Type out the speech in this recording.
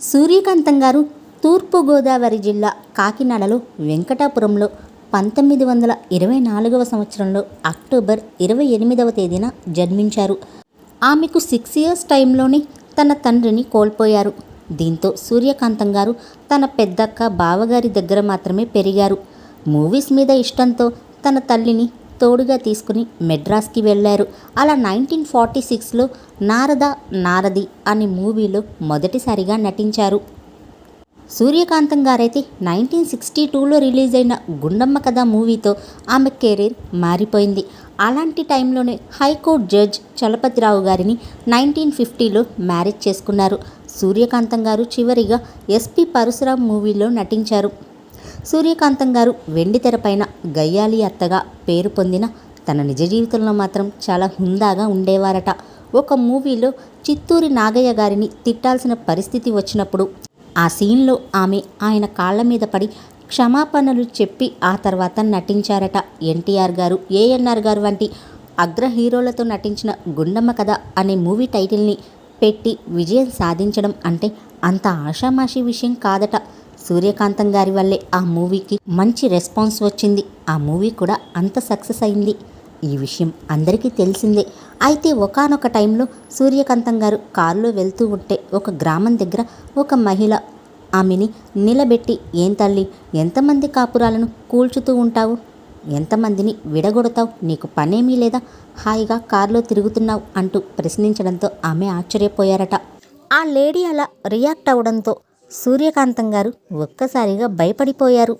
సూర్యకాంతం గారు తూర్పుగోదావరి జిల్లా కాకినాడలో వెంకటాపురంలో పంతొమ్మిది వందల ఇరవై నాలుగవ సంవత్సరంలో అక్టోబర్ ఇరవై ఎనిమిదవ తేదీన జన్మించారు. ఆమెకు సిక్స్ ఇయర్స్ టైంలోనే తన తండ్రిని కోల్పోయారు. దీంతో సూర్యకాంతం గారు తన పెద్దక్క బావగారి దగ్గర మాత్రమే పెరిగారు. మూవీస్ మీద ఇష్టంతో తన తల్లిని తోడుగా తీసుకుని మెడ్రాస్కి వెళ్ళారు. అలా నైన్టీన్ ఫార్టీ సిక్స్లో నారద నారది అనే మూవీలో మొదటిసారిగా నటించారు. సూర్యకాంతం గారైతే నైన్టీన్ సిక్స్టీ టూలో రిలీజ్ అయిన గుండమ్మ కథ మూవీతో ఆమె కెరీర్ మారిపోయింది. అలాంటి టైంలోనే హైకోర్టు జడ్జ్ చలపతిరావు గారిని నైన్టీన్ ఫిఫ్టీలో మ్యారేజ్ చేసుకున్నారు. సూర్యకాంతం గారు చివరిగా ఎస్పి పరశురామ్ మూవీలో నటించారు. సూర్యకాంతం గారు వెండి తెరపైన గయ్యాలి అత్తగా పేరు పొందిన తన నిజ జీవితంలో మాత్రం చాలా హుందాగా ఉండేవారట. ఒక మూవీలో చిత్తూరి నాగయ్య గారిని తిట్టాల్సిన పరిస్థితి వచ్చినప్పుడు ఆ సీన్లో ఆమె ఆయన కాళ్ళ మీద పడి క్షమాపణలు చెప్పి ఆ తర్వాత నటించారట. ఎన్టీఆర్ గారు ఏఎన్ఆర్ గారు వంటి అగ్ర హీరోలతో నటించిన గుండమ్మ కథ అనే మూవీ టైటిల్ని పెట్టి విజయం సాధించడం అంటే అంత ఆషామాషి విషయం కాదట. సూర్యకాంతం గారి వల్లే ఆ మూవీకి మంచి రెస్పాన్స్ వచ్చింది. ఆ మూవీ కూడా అంత సక్సెస్ అయింది. ఈ విషయం అందరికీ తెలిసిందే. అయితే ఒకానొక టైంలో సూర్యకాంతం గారు కారులో వెళ్తూ ఉంటే ఒక గ్రామం దగ్గర ఒక మహిళ ఆమెని నిలబెట్టి ఏం తల్లి ఎంతమంది కాపురాలను కూల్చుతూ ఉంటావు? ఎంతమందిని విడగొడతావు? నీకు పనేమీ లేదా? హాయిగా కారులో తిరుగుతున్నావు అంటూ ప్రశ్నించడంతో ఆమె ఆశ్చర్యపోయారట. ఆ లేడీ అలా రియాక్ట్ అవడంతో సూర్యకాంతం గారు ఒక్కసారిగా భయపడిపోయారు.